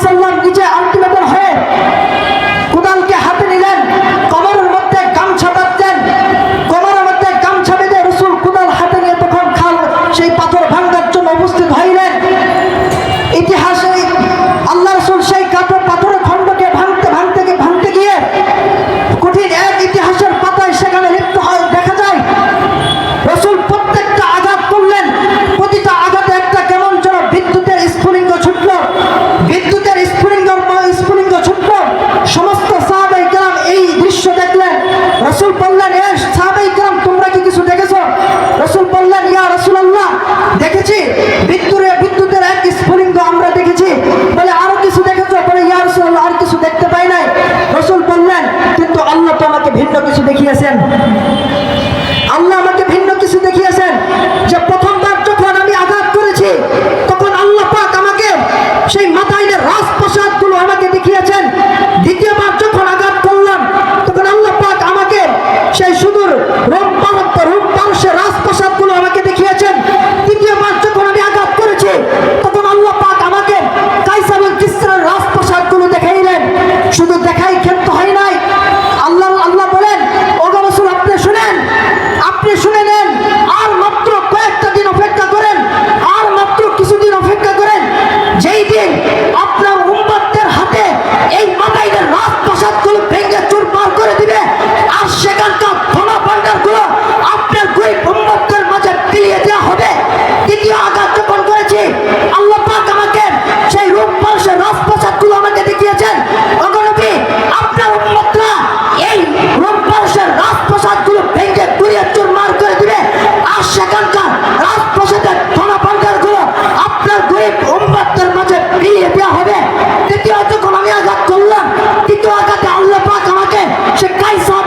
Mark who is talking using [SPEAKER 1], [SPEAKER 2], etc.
[SPEAKER 1] insanlar yüce Allah রসুল বললেন, এ সাহাবাইকরাম তোমরা কি কিছু দেখেছ? রসুল বললেন, ইয়া রসুল আল্লাহ দেখেছি। বিদ্যুতের বিদ্যুতের এক স্ফুলিঙ্গ আমরা দেখেছি। বলে, আরও কিছু দেখেছ? বলে, ইয়া রসুল আল্লাহ আর কিছু দেখতে পাই নাই। রসুল বললেন, কিন্তু আল্লাহ তো আমাকে ভিন্ন কিছু দেখিয়েছেন। আল্লাহ আমাকে আপনার I saw.